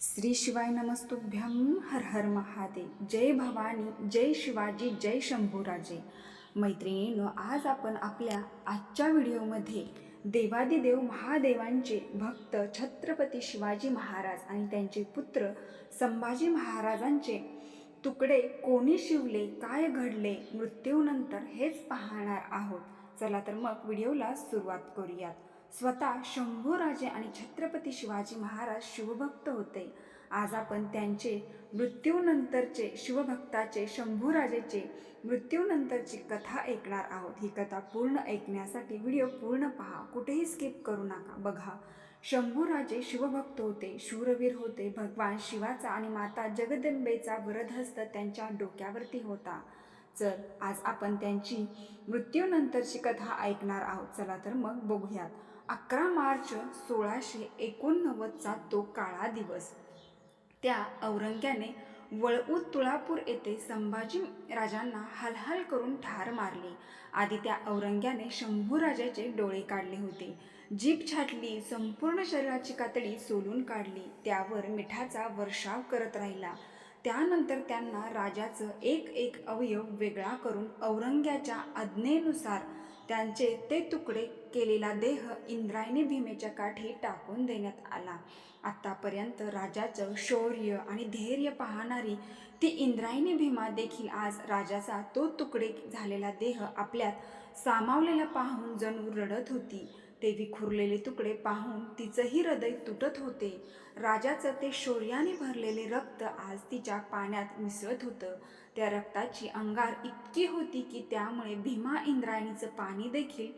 श्री शिवाय नमस्तुभ्यम हर हर महादेव। जय भवानी जय शिवाजी जय शंभूराजे। मैत्रिणीनं आज आपण आपल्या आजच्या व्हिडिओमध्ये देवादिदेव महादेवांचे भक्त छत्रपती शिवाजी महाराज आणि त्यांचे पुत्र संभाजी महाराजांचे तुकडे कोणी शिवले काय घडले मृत्यूनंतर हेच पाहणार आहोत. चला तर मग व्हिडिओला सुरुवात करूयात. स्वतः शंभूराजे आणि छत्रपती शिवाजी महाराज शिवभक्त होते. आज आपण त्यांचे मृत्यूनंतरचे शिवभक्ताचे शंभूराजेचे मृत्यूनंतरची कथा ऐकणार आहोत. ही कथा पूर्ण ऐकण्यासाठी व्हिडिओ पूर्ण पहा. कुठेही स्किप करू नका. बघा शंभूराजे शिवभक्त होते शूरवीर होते भगवान शिवाचा आणि माता जगदंबेचा वरदहस्त त्यांच्या डोक्यावरती होता. चल आज आपण त्यांची मृत्यूनंतरची कथा ऐकणार आहोत. चला तर मग बघूयात. अकरा मार्च सोळाशे एकोणनव्वदचा तो काळा दिवस. त्या औरंग्याने वळऊत तुळापूर येथे संभाजी राजांना हलहल करून ठार मारली. आधी त्या औरंग्याने शंभूराजाचे डोळे काढले होते. जीभ छाटली संपूर्ण शरीराची कातडी सोलून काढली त्यावर मिठाचा वर्षाव करत राहिला. त्यानंतर त्यांना राजाचं एक एक अवयव वेगळा करून औरंग्याच्या आज्ञेनुसार त्यांचे ते तुकडे केलेला देह इंद्रायणी भीमेच्या काठी टाकून देण्यात आला. आत्तापर्यंत राजाचं शौर्य आणि धैर्य पाहणारी ती इंद्रायणी भीमा देखील आज राजाचा तो तुकडे झालेला देह आपल्यात सामावलेला पाहून जणू रडत होती. ते विखुरलेले तुकडे पाहून तिचंही हृदय तुटत होते. राजाचं ते शौर्याने भरलेले रक्त आज तिच्या पाण्यात मिसळत होतं. त्या रक्ताची अंगार इतकी होती की त्यामुळे भीमा इंद्रायणीचं पाणी देखील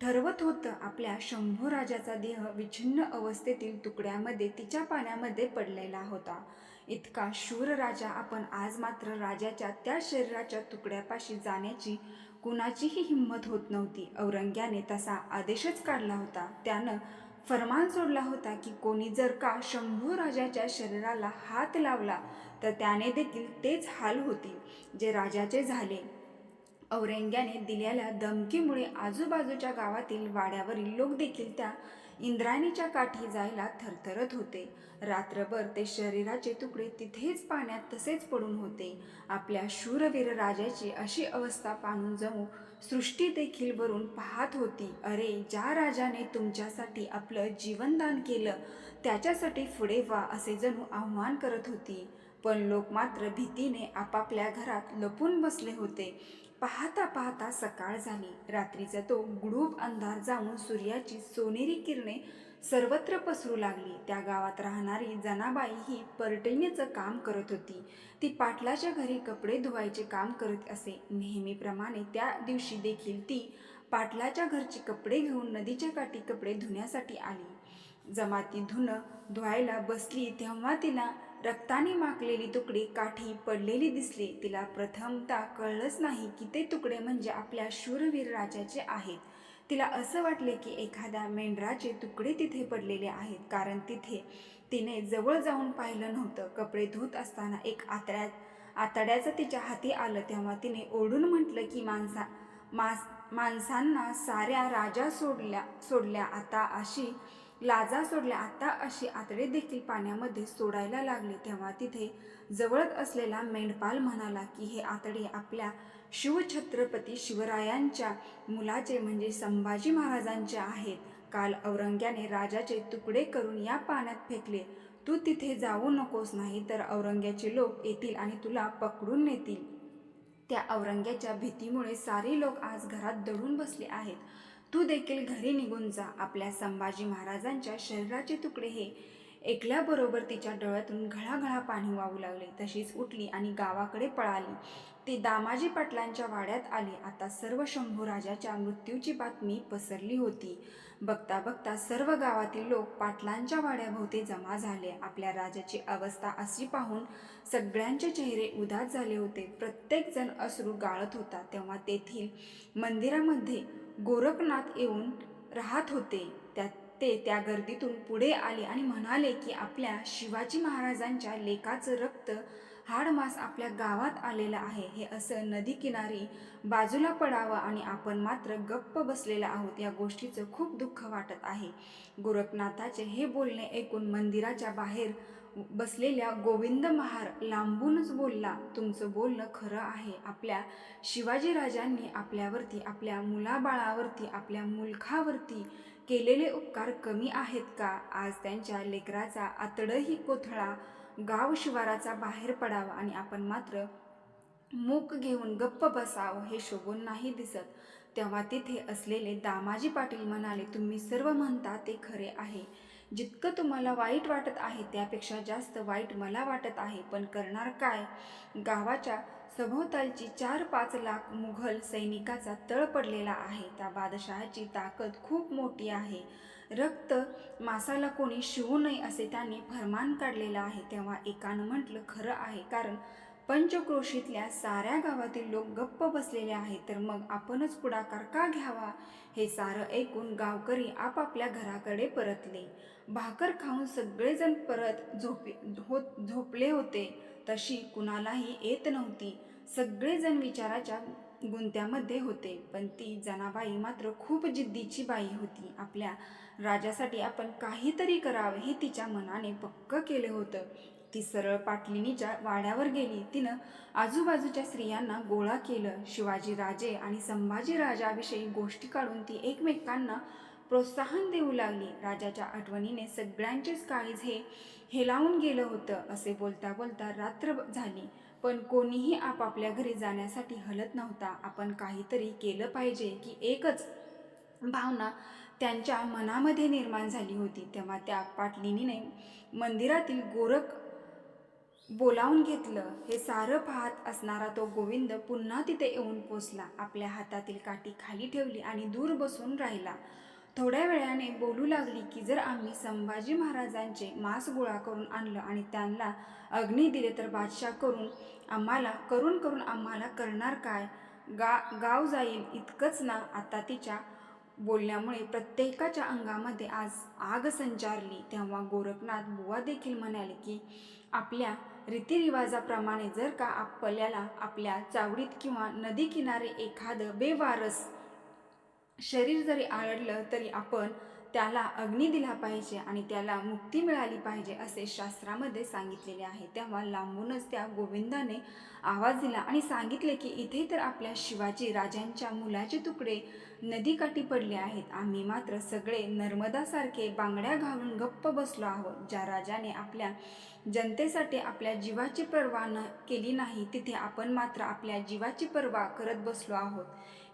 ठरवत होतं. आपल्या शंभू राजाचा देह विछिन्न अवस्थेतील तुकड्यामध्ये तिच्या पाण्यामध्ये पडलेला होता. इतका शूर राजा आपण आज मात्र राजाच्या त्या शरीराच्या तुकड्यापाशी जाण्याची कुणाचीही हिंमत होत नव्हती. औरंग्याने तसा आदेशच काढला होता. त्यानं फरमान सोडला होता की कोणी जर का शंभू राजाच्या शरीराला हात लावला तर त्याने देखील तेच हाल होतील जे राजाचे झाले. औरंग्याने दिलेल्या धमकीमुळे आजूबाजूच्या गावातील वाड्यावरील लोक देखील त्या इंद्रायणीच्या काठी जायला थरथरत होते. रात्रभर ते शरीराचे तुकडे तिथेच पाण्यात तसेच पडून होते. आपल्या शूरवीर राजाची अशी अवस्था पाहून जणू सृष्टी देखील भरून पाहत होती. अरे ज्या राजाने तुमच्यासाठी आपलं जीवनदान केलं त्याच्यासाठी पुढे व्हा असे जणू आव्हान करत होती. पण लोक मात्र भीतीने आपापल्या घरात लपून बसले होते. पाहता पाहता सकाळ झाली. रात्रीचा तो गुडूप अंधार जाऊन सूर्याची सोनेरी किरणे सर्वत्र पसरू लागली. त्या गावात राहणारी जनाबाई ही परटणीचं काम करत होती. ती पाटलाच्या घरी कपडे धुवायचे काम करत असे. नेहमीप्रमाणे त्या दिवशी देखील ती पाटलाच्या घरचे कपडे घेऊन नदीच्या काठी कपडे धुण्यासाठी आली. जमाती धुणं धुवायला बसली तेव्हा तिला रक्ताने माकलेली तुकडी काठी पडलेली दिसली तिला प्रथमता कळलंच नाही की ते तुकडे म्हणजे आपल्या शूरवीर राजाचे आहेत. तिला असं वाटले की एखाद्या मेंढराचे तुकडे तिथे पडलेले आहेत कारण तिथे तिने जवळ जाऊन पाहिलं नव्हतं. कपडे धुत असताना एक आतड्या आतड्याचं तिच्या हाती आलं तेव्हा तिने ओढून म्हटलं की माणसा मास माणसांना साऱ्या राजा सोडल्या सोडल्या. आता अशी लाजा सोडल्या. आता अशी आतडे देखील पाण्यामध्ये सोडायला लागले. तेव्हा तिथे जवळच असलेला मेंढपाल म्हणाला की हे आतडे आपल्या शिवछत्रपती शिवरायांच्या मुलाचे म्हणजे संभाजी महाराजांचे आहेत. काल औरंग्याने राजाचे तुकडे करून या पाण्यात फेकले. तू तिथे जाऊ नकोस नाही तर औरंग्याचे लोक येतील आणि तुला पकडून नेतील. त्या औरंग्याच्या भीतीमुळे सारे लोक आज घरात दडून बसले आहेत. तू देखील घरी निघून जा. आपल्या संभाजी महाराजांच्या शरीराचे तुकडे हे ऐकल्याबरोबर तिच्या डोळ्यातून घळाघळा पाणी वाहू लागले. तशीच उठली आणि गावाकडे पळाली. ती दामाजी पाटलांच्या वाड्यात आली. आता सर्व शंभू राजाच्या मृत्यूची बातमी पसरली होती. बघता बघता सर्व गावातील लोक पाटलांच्या वाड्याभोवती जमा झाले. आपल्या राजाची अवस्था अशी पाहून सगळ्यांचे चेहरे उदास झाले होते. प्रत्येकजण अश्रू गाळत होता. तेव्हा तेथील मंदिरामध्ये गोरखनाथ येऊन राहत होते. त्या ते त्या गर्दीतून पुढे आले आणि म्हणाले की आपल्या शिवाजी महाराजांच्या लेकाचं रक्त हाडमास आपल्या गावात आलेलं आहे. हे असं नदी किनारी बाजूला पडावं आणि आपण मात्र गप्प बसलेला आहोत या गोष्टीचं खूप दुःख वाटत आहे. गोरखनाथाचे हे बोलणे ऐकून मंदिराच्या बाहेर बसलेल्या गोविंद महार लांबूनच बोलला तुमचं बोलणं खरं आहे. आपल्या शिवाजी राजांनी आपल्यावरती आपल्या मुलाबाळावरती आपल्या मुलखावरती केलेले उपकार कमी आहेत का? आज त्यांच्या लेकराचा आतडही कोथळा गाव शिवाराचा बाहेर पडावा आणि आपण मात्र मूक घेऊन गप्प बसावं हे शोभून नाही दिसत. तेव्हा तिथे असलेले दामाजी पाटील म्हणाले तुम्ही सर्व म्हणता ते खरे आहे. जितकं तुम्हाला वाईट वाटत आहे त्यापेक्षा जास्त वाईट मला वाटत आहे. पण करणार काय? गावाच्या सभोवतालची चार पाच लाख मुघल सैनिकाचा तळ पडलेला आहे. त्या बादशहाची ताकद खूप मोठी आहे. रक्त मासाला कोणी शिवू नये असे त्यांनी फरमान काढलेलं आहे. तेव्हा एकानं म्हटलं खरं आहे. कारण पंचक्रोशीतल्या साऱ्या गावातील लोक गप्प बसलेले आहेत तर मग आपणच पुढाकार का घ्यावा? हे सारं ऐकून गावकरी आपापल्या घराकडे परतले. भाकर खाऊन सगळेजण परत झोपे होत झोपले होते. तशी कुणालाही येत नव्हती. सगळेजण विचाराच्या गुंत्यामध्ये होते पण ती जनाबाई मात्र खूप जिद्दीची बाई होती. आपल्या राजासाठी आपण काहीतरी करावे हे तिच्या मनाने पक्क केले होतं. ती सरळ पाटलिनीच्या वाड्यावर गेली. तिनं आजूबाजूच्या स्त्रियांना गोळा केलं. शिवाजी राजे आणि संभाजी राजाविषयी गोष्टी काढून ती एकमेकांना प्रोत्साहन देऊ लागली. राजाच्या आठवणीने सगळ्यांचेच काळीज हे हेलावून गेलं होतं असे बोलता बोलता रात्र झाली. पण कोणीही आपापल्या घरी जाण्यासाठी हलत नव्हता. आपण काहीतरी केलं पाहिजे की एकच भावना त्यांच्या मनामध्ये निर्माण झाली होती. तेव्हा त्या पाटलिनीने मंदिरातील गोरख बोलावून घेतलं हे सारं पाहत असणारा तो गोविंद पुन्हा तिथे येऊन पोचला. आपल्या हातातील काठी खाली ठेवली आणि दूर बसून राहिला. थोड्या वेळाने बोलू लागली की जर आम्ही संभाजी महाराजांचे मांस गोळा करून आणलं आणि त्यांना अग्नी दिले तर बादशाह करून आम्हाला करून करून आम्हाला करणार काय? गा गाव जाईल इतकंच ना? आता तिच्या बोलण्यामुळे प्रत्येकाच्या अंगामध्ये आज आग संचारली. तेव्हा गोरखनाथ बुवा देखील म्हणाले की आपल्या रीतिरिवाजाप्रमाणे जर का आपल्याला आपल्या चावडीत किंवा नदी किनारे एखादं बेवारस शरीर जरी आढळलं तरी आपण त्याला अग्नी दिला पाहिजे आणि त्याला मुक्ती मिळाली पाहिजे असे शास्त्रामध्ये सांगितलेले आहे. तेव्हा लांबूनच त्या गोविंदाने आवाज दिला आणि सांगितले की इथे तर आपल्या शिवाजी राजांच्या मुलाचे तुकडे नदीकाठी पडले आहेत. आम्ही मात्र सगळे नर्मदासारखे बांगड्या घालून गप्प बसलो आहोत. ज्या राजाने आपल्या जनतेसाठी आपल्या जीवाची पर्वा न केली नाही तिथे आपण मात्र आपल्या जीवाची पर्वा करत बसलो आहोत.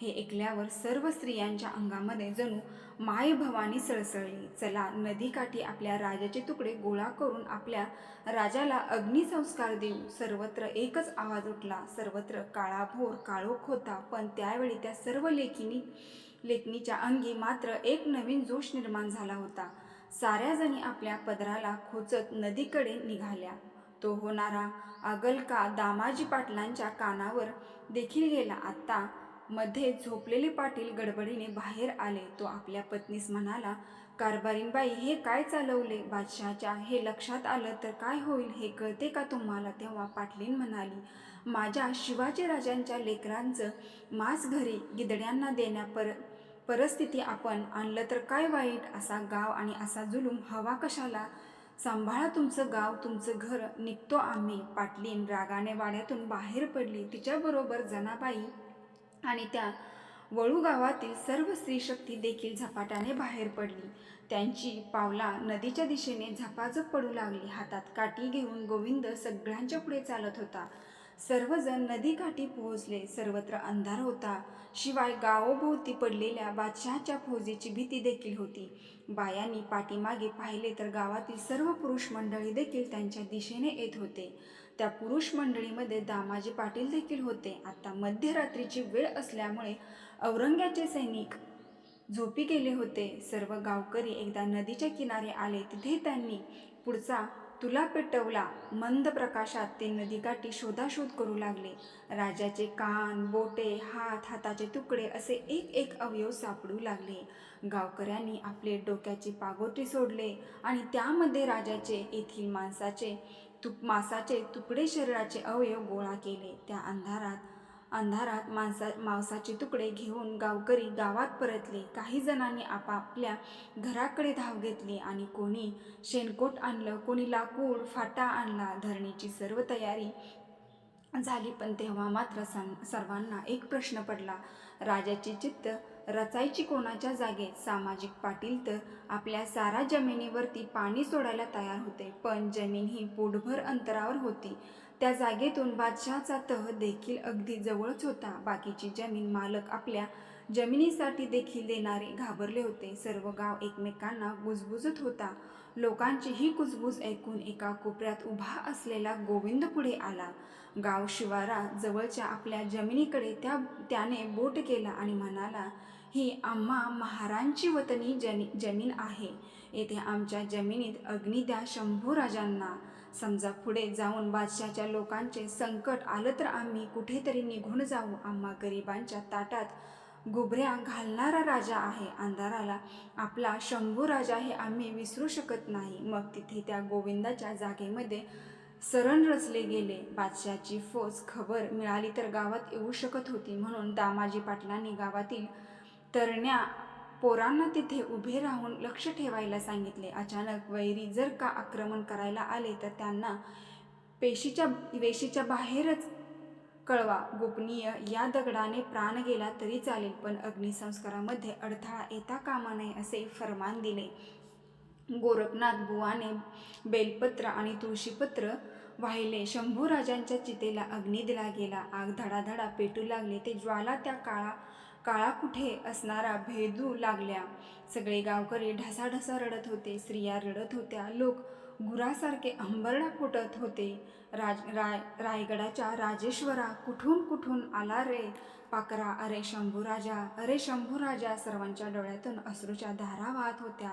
हे ऐकल्यावर सर्व स्त्रियांच्या अंगामध्ये जणू माय भवानी सळसळली. चला नदीकाठी आपल्या राजाचे तुकडे गोळा करून आपल्या राजाला अग्निसंस्कार देऊ. सर्वत्र एकच आवाज उठला. सर्वत्र काळाभोर काळोख होता पण त्यावेळी त्या सर्व लेखिनी लेखनीच्या अंगी मात्र एक नवीन जोश निर्माण झाला होता. साऱ्या जणी आपल्या पदराला खोचत नदीकडे निघाल्या. तो होणारा अगलका दामाजी पाटलांच्या कानावर देखील गेला. आत्ता मध्ये झोपलेले पाटील गडबडीने बाहेर आले. तो आपल्या पत्नीस म्हणाला कारभारीनबाई हे काय चालवले? बादशहाच्या हे लक्षात आलं तर काय होईल? हे कळते का तुम्हाला? तेव्हा पाटलीन म्हणाली माझ्या शिवाजी राजांच्या लेकरांचं मांस घरी गिदड्यांना देण्या पर परिस्थिती आपण आणलं तर काय वाईट? असा गाव आणि असा जुलूम हवा कशाला? सांभाळा तुमचं गाव तुमचं घर निघतो आम्ही. पाटलीन रागाने वाड्यातून बाहेर पडली. तिच्याबरोबर जनाबाई आणि त्या वळू गावातील सर्व स्त्रीशक्ती देखील झपाट्याने बाहेर पडली. त्यांची पावला नदीच्या दिशेने झपाझप पडू लागली. हातात काठी घेऊन गोविंद सगळ्यांच्या पुढे चालत होता. सर्वजण नदीकाठी पोहोचले. सर्वत्र अंधार होता. शिवाय गावोभोवती पडलेल्या बादशहाच्या फौजेची भीती देखील होती. बायांनी पाठीमागे पाहिले तर गावातील सर्व पुरुष मंडळी देखील त्यांच्या दिशेने येत होते. त्या पुरुष मंडळीमध्ये दामाजी पाटील देखील होते. आता मध्यरात्रीची वेळ असल्यामुळे औरंग्याचे सैनिक झोपी गेले होते. सर्व गावकरी एकदा नदीच्या किनारे आले. तिथे त्यांनी पुढचा तुला पेटवला. मंद प्रकाशात ते नदीकाठी शोधाशोध करू लागले. राजाचे कान बोटे हात हाताचे तुकडे असे एक एक अवयव सापडू लागले. गावकऱ्यांनी आपले डोक्याचे पागोटे सोडले आणि त्यामध्ये राजाचे येथील माणसाचे तुप मांसाचे तुकडे शरीराचे अवयव गोळा केले. त्या अंधारात अंधारात माणसा मांसाचे तुकडे घेऊन गावकरी गावात परतले. काही जणांनी आपापल्या घराकडे धाव घेतली आणि कोणी शेणकोट आणलं कोणी लाकूड फाटा आणला. धरणीची सर्व तयारी झाली पण तेव्हा मात्र सर्वांना एक प्रश्न पडला. राजाची चित्त रचायची कोणाच्या जागेत सामाजिक पाटील तर आपल्या सारा जमिनीवरती पाणी सोडायला तयार होते. पण जमीन ही पोटभर अंतरावर होती. त्या जागेतून बादशहाचा तह देखील अगदी जवळच होता. बाकीची जमीन मालक आपल्या जमिनीसाठी देखील देणारे घाबरले होते. सर्व गाव एकमेकांना गुजबुजत होता. लोकांची ही कुजबूज ऐकून एका कोपऱ्यात उभा असलेला गोविंद पुढे आला. गाव शिवारा जवळच्या आपल्या जमिनीकडे त्या त्याने बोट केला आणि म्हणाला ही आम्हा महारांची वतनी जनी जमीन आहे. येथे आमच्या जमिनीत अग्नी द्या शंभू राजांना. समजा पुढे जाऊन बादशाच्या लोकांचे संकट आलं तर आम्ही कुठेतरी निघून जाऊ. आम्हा गरिबांच्या ताटात गुबऱ्या घालणारा राजा आहे. अंधाराला आपला शंभू राजा हे आम्ही विसरू शकत नाही. मग तिथे त्या गोविंदाच्या जागेमध्ये सरण रचले गेले. बादशाची फौज खबर मिळाली तर गावात येऊ शकत होती म्हणून दामाजी पाटलांनी गावातील तरण्या पोरांना तिथे उभे राहून लक्ष ठेवायला सांगितले. अचानक वैरी जर का आक्रमण करायला आले तर त्यांना पेशीच्या वेशीच्या बाहेरच कळवा. गोपनीय या दगडाने प्राण गेला तरी चालेल पण अग्निसंस्कारामध्ये अडथळा येता कामा नये असे फरमान दिले. गोरखनाथ बुवाने बेलपत्र आणि तुळशीपत्र वाहिले. शंभू राजांच्या चितेला अग्नी दिला गेला. आग धडाधडा पेटू लागले. ते ज्वाला त्या काळा काळा कुठे असणारा भेदू लागल्या. सगळे गावकरी ढसाढसा रडत होते स्त्रिया रडत होत्या लोक गुरासारखे अंबरडा फुटत होते. राज राय रायगडाच्या राजेश्वरा कुठून कुठून आला रे? पाकरा अरे शंभू राजा अरे शंभू राजा सर्वांच्या डोळ्यातून अश्रूच्या धारा वाहत होत्या.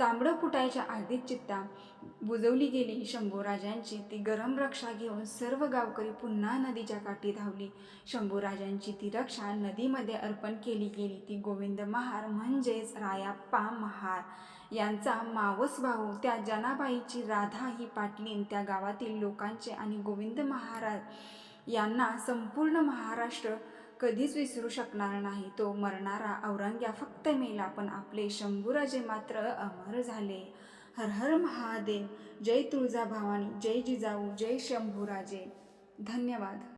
तांबडं फुटायच्या आधीच चित्ता बुजवली गेली. शंभूराजांची ती गरम रक्षा घेऊन सर्व गावकरी पुन्हा नदीच्या काठी धावली. शंभूराजांची ती रक्षा नदीमध्ये अर्पण केली गेली. ती गोविंद महार म्हणजेच रायाप्पा महार. यांचा मावस भाऊ त्या जनाबाईची राधा ही पाटलीन त्या गावातील लोकांचे आणि गोविंद महाराज यांना संपूर्ण महाराष्ट्र कधीच विसरू शकणार नाही. तो मरणारा औरंग्या फक्त मेला पण आपले शंभूराजे मात्र अमर झाले. हर हर महादेव. जय तुळजा भवानी जय जिजाऊ. जय शंभूराजे. धन्यवाद.